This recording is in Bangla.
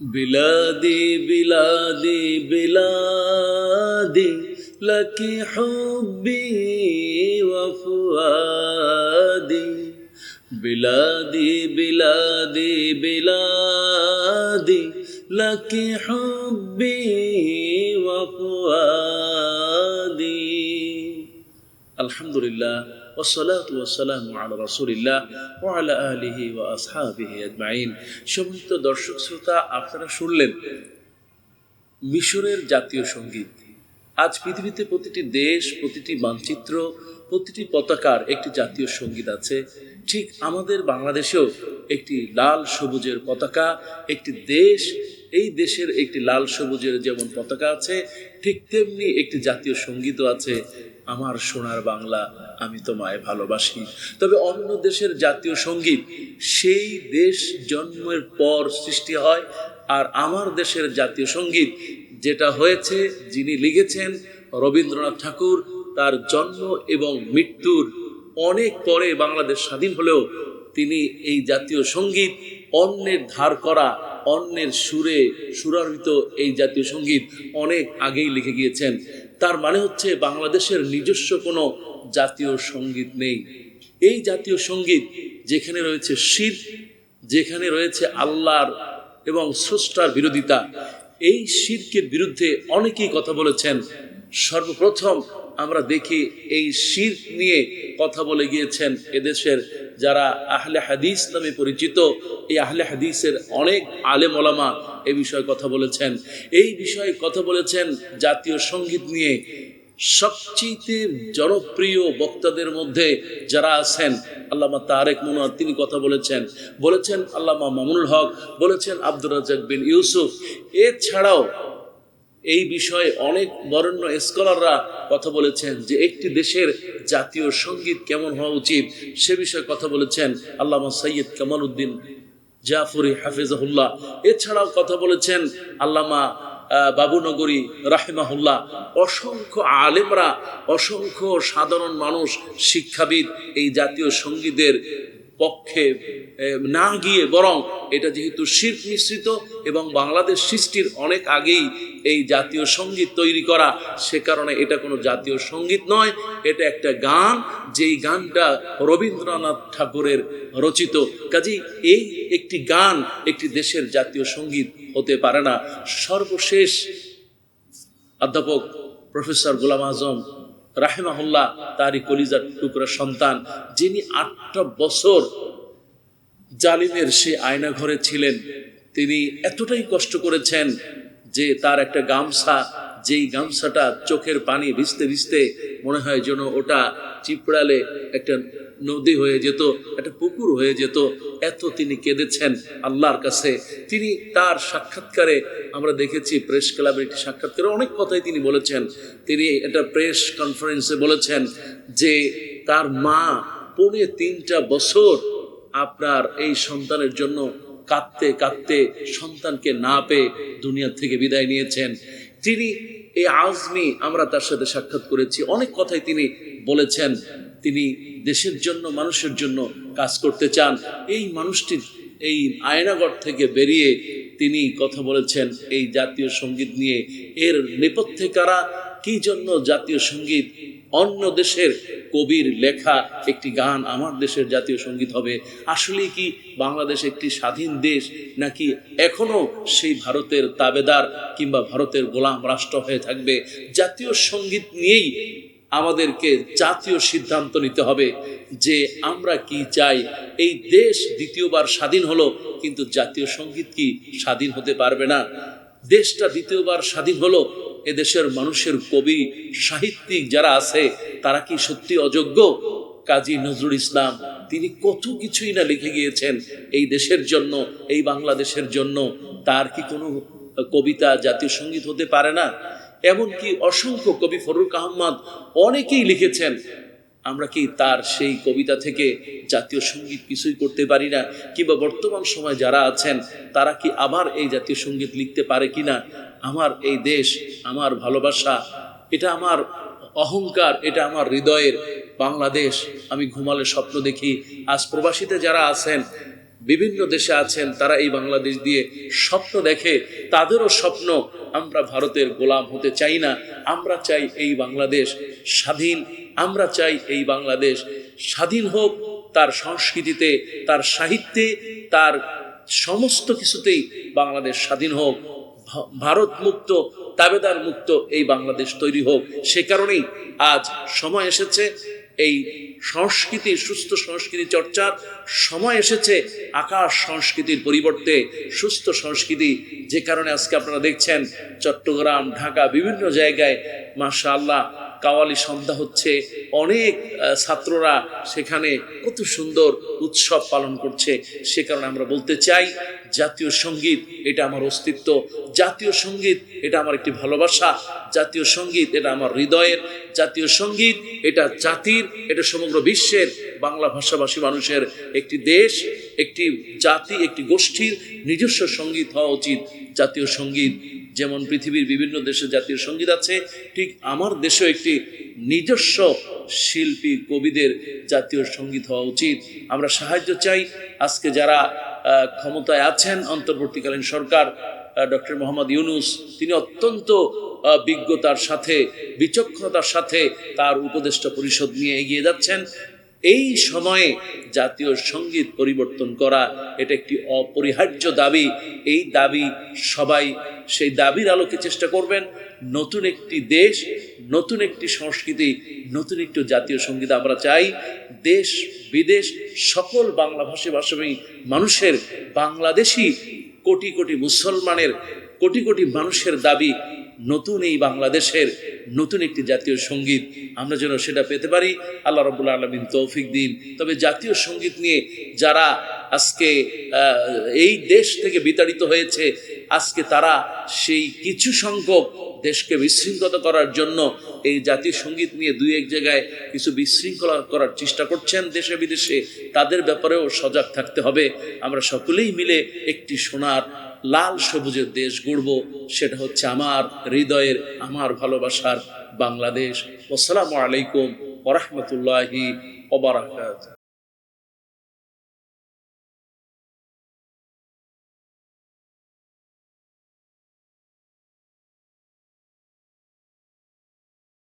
بلادي بلادي بلادي لك حبي وفؤادي بلادي بلادي بلادي لك حبي وفؤادي الحمد لله والصلاة والسلام على رسول الله وعلى آله وأصحابه أجمعين সম্মানিত দর্শক শ্রোতা আপনারা শুনলেন মিশরের জাতীয় সঙ্গীত আজ পৃথিবীতে প্রতিটি দেশ প্রতিটি মানচিত্র প্রতিটি পতাকার একটি জাতীয় সঙ্গীত আছে ঠিক আমাদের বাংলাদেশেও একটি লাল সবুজের পতাকা একটি দেশ এই দেশের একটি লাল সবুজের যেমন পতাকা আছে ঠিক তেমনি একটি জাতীয় সঙ্গীতও আছে আমার সোনার বাংলা আমি তোমায় ভালোবাসি। তবে অন্য দেশের জাতীয় সংগীত, সেই দেশ জন্মের পর সৃষ্টি হয় আর আমার দেশের জাতীয় সংগীত, যেটা হয়েছে, যিনি লিখেছেন রবীন্দ্রনাথ ঠাকুর, তার জন্ম এবং মৃত্যুর অনেক পরে বাংলাদেশ স্বাধীন হলেও তিনি এই জাতীয় সংগীত অন্যের ধার করা অন্যের সুরে সুরারোপিত এই জাতীয় সংগীত অনেক আগেই লিখে গিয়েছেন। তার মানে হচ্ছে বাংলাদেশের নিজস্ব কোনো জাতীয় সংগীত নেই। এই জাতীয় সংগীত যেখানে রয়েছে শির, যেখানে রয়েছে আল্লাহর এবং স্রষ্টার বিরোধিতা, এই শিরকের বিরুদ্ধে অনেকেই কথা বলেছেন। সর্বপ্রথম আমরা দেখি এই শির নিয়ে কথা বলে গিয়েছেন এদেশের যারা আহলে হাদিস নামে পরিচিত। এই আহলে হাদিসের অনেক আলেম এ বিষয়ে কথা বলেছেন। এই বিষয়ে কথা বলেছেন জাতীয় সংগীত নিয়ে সবচেয়ে জনপ্রিয় বক্তাদের মধ্যে যারা আছেন, আল্লামা তারেক মনোয়ার তিনি কথা বলেছেন। বলেছেন আল্লামা মামুনুল হক, বলেছেন আব্দুর রাজাক বিন ইউসুফ। এছাড়াও এই বিষয়ে অনেক বরেণ্য স্কলাররা কথা বলেছেন যে একটি দেশের জাতীয় সংগীত কেমন হওয়া উচিত, সে বিষয়ে কথা বলেছেন আল্লামা সৈয়দ কামাল উদ্দিন জাফরি হাফিজাহুল্লাহ। এছাড়াও কথা বলেছেন আল্লামা বাবুনগরী রাহেমাহুল্লাহ। অসংখ্য আলেমরা, অসংখ্য সাধারণ মানুষ, শিক্ষাবিদ এই জাতীয় সঙ্গীতের পক্ষে না গিয়ে বরং এটা যেহেতু শিল্প মিশ্রিত এবং বাংলাদেশ সৃষ্টির অনেক আগেই এই জাতীয় সংগীত তৈরি করা। সে কারণে এটা কোনো জাতীয় সংগীত নয়, এটা একটা গান। যেই গানটা রবীন্দ্রনাথ ঠাকুরের রচিত। কাজেই এই একটি গান একটি দেশের জাতীয় সংগীত হতে পারে না। সর্বশেষ অধ্যাপক প্রফেসর গোলাম আজম রাহেমাহুল্লাহ তারই কলিজার টুকরা সন্তান, যিনি আটটা বছর জালিমের সে আয়না ঘরে ছিলেন। তিনি এতটাই কষ্ট করেছেন যে তার একটা গামছা, যেই গামছাটা চোখের পানি ভিজতে ভিজতে মনে হয় যেন ওটা চিপড়ালে একটা নদী হয়ে যেত, একটা পুকুর হয়ে যেত। এত তিনি কেঁদেছেন আল্লাহর কাছে। তিনি তার সাক্ষাৎকারে আমরা দেখেছি প্রেস ক্লাবের একটি সাক্ষাৎকারে অনেক কথাই তিনি বলেছেন। তিনি একটা প্রেস কনফারেন্সে বলেছেন যে, তার মা পৌনে তিনটা বছর আপনার এই সন্তানের জন্য কাঁদতে কাঁদতে সন্তানকে না পেয়ে দুনিয়া থেকে বিদায় নিয়েছেন। তিনি এই আজমি আমরা তার সাথে সাক্ষাৎ করেছি। অনেক কথাই তিনি বলেছেন। তিনি দেশের জন্য, মানুষের জন্য কাজ করতে চান। এই মানুষটি, এই আয়নাগর থেকে বেরিয়ে তিনি কথা বলেছেন, এই জাতীয় সংগীত নিয়ে। এর নেপথ্যে কারা কি জন্য জাতীয় সংগীত? অন্য দেশের কবির লেখা একটি গান আমার দেশের জাতীয় সংগীত হবে। আসলে কি বাংলাদেশ একটি স্বাধীন দেশ? নাকি এখনও সেই ভারতের তাবেদার কিংবা ভারতের গোলাম রাষ্ট্র হয়ে থাকবে? জাতীয় সংগীত নিয়েই আমাদেরকে জাতীয় সিদ্ধান্ত নিতে হবে যে আমরা কি চাই। এই দেশ দ্বিতীয়বার স্বাধীন হলো, কিন্তু জাতীয় সংগীত কি স্বাধীন হতে পারবে না? দেশটা দ্বিতীয়বার স্বাধীন হলো এদেশের মানুষের কবি, সাহিত্যিক যারা আছে, তারা কি সত্যি অযোগ্য? কাজী নজরুল ইসলাম, তিনি কত কিছুই না লিখে গিয়েছেন এই দেশের জন্য, এই বাংলাদেশের জন্য। তার কি কোনো কবিতা, জাতীয় সংগীত হতে পারে না? এমনকি অসংখ্য কবি ফরুক আহমদ অনেকেই লিখেছেন। আমরা কি তার সেই কবিতা থেকে জাতীয় সংগীত কিছুই করতে পারি না? কিংবা বর্তমান সময় যারা আছেন, তারা কি আবার এই জাতীয় সংগীত লিখতে পারে কিনা? আমার এই দেশ, আমার ভালোবাসা, এটা আমার অহংকার, এটা আমার হৃদয়ের বাংলাদেশ। আমি ঘুমালে স্বপ্ন দেখি। আজ প্রবাসীতে যারা আছেন, বিভিন্ন দেশে আছেন, তারা এই বাংলাদেশ দিয়ে স্বপ্ন দেখে। তাদেরও স্বপ্ন, আমরা ভারতের গোলাম হতে চাই না। আমরা চাই এই বাংলাদেশ স্বাধীন। আমরা চাই এই বাংলাদেশ স্বাধীন হোক তার সংস্কৃতিতে, তার সাহিত্যে, তার সমস্ত কিছুতেই বাংলাদেশ স্বাধীন হোক। ভারত মুক্ত, তাবেদার মুক্ত এই বাংলাদেশ তৈরি হোক। সে কারণেই আজ সময় এসেছে এই সংস্কৃতি, সুস্থ সংস্কৃতি চর্চার। সময় এসেছে আকাশ সংস্কৃতির পরিবর্তে সুস্থ সংস্কৃতি। যে কারণে আজকে আপনারা দেখছেন চট্টগ্রাম, ঢাকা বিভিন্ন জায়গায় মাশা আল্লাহ কাওয়ালি সন্ধ্যা হচ্ছে। অনেক ছাত্ররা সেখানে কত সুন্দর উৎসব পালন করছে। সে কারণে আমরা বলতে চাই, জাতীয় সংগীত, এটা আমার অস্তিত্ব। জাতীয় সংগীত, এটা আমার একটি ভালোবাসা। জাতীয় সংগীত, এটা আমার হৃদয়ের। জাতীয় সংগীত, এটা জাতির, এটা সমগ্র বিশ্বের, বাংলা ভাষাভাষী মানুষের একটি দেশ, একটি জাতি, একটি গোষ্ঠীর নিজস্ব সংগীত হওয়া উচিত। জাতীয় সংগীত যেমন পৃথিবীর বিভিন্ন দেশে জাতীয় সংগীত আছে, ঠিক আমার দেশেও একটি নিজস্ব শিল্পী, কবিদের জাতীয় সংগীত হওয়া উচিত। আমরা সাহায্য চাই। আজকে যারা ক্ষমতায় আছেন, অন্তর্বর্তীকালীন সরকার ডক্টর মোহাম্মদ ইউনুস, তিনি অত্যন্ত বিজ্ঞতার সাথে, বিচক্ষণতার সাথে তার উপদেষ্টা পরিষদ নিয়ে এগিয়ে যাচ্ছেন। এই সময়ে জাতীয় সংগীত পরিবর্তন করা এটা একটি অপরিহার্য দাবি। এই দাবি সবাই সেই দাবির আলোকে চেষ্টা করবেন। নতুন একটি দেশ, নতুন একটি সংস্কৃতি, নতুন একটি জাতীয় সংগীত আমরা চাই। দেশ, বিদেশ, সকল বাংলা ভাষী ভাষাভী মানুষের, বাংলাদেশি কোটি কোটি মুসলমানের, কোটি কোটি মানুষের দাবি নতুন এই বাংলাদেশের নতুন একটি জাতীয় সংগীত আমরা যেন সেটা পেতে পারি। আল্লাহ রবুল্লা আলমিন তৌফিক দিন। তবে জাতীয় সংগীত নিয়ে যারা আজকে এই দেশ থেকে বিতাড়িত হয়েছে, আজকে তারা সেই কিছু সংখ্যক দেশকে বিশৃঙ্খলা করার জন্য এই জাতীয় সংগীত নিয়ে দুই এক জায়গায় কিছু বিশৃঙ্খলা করার চেষ্টা করছেন দেশে বিদেশে। তাদের ব্যাপারেও সজাগ থাকতে হবে। আমরা সকলেই মিলে একটি সোনার লাল সবুজের দেশ গড়ব, সেটা হচ্ছে আমার হৃদয়ের, আমার ভালোবাসার বাংলাদেশ। আসসালামু আলাইকুম ওরহমতুল্লাহি ওবরাকাত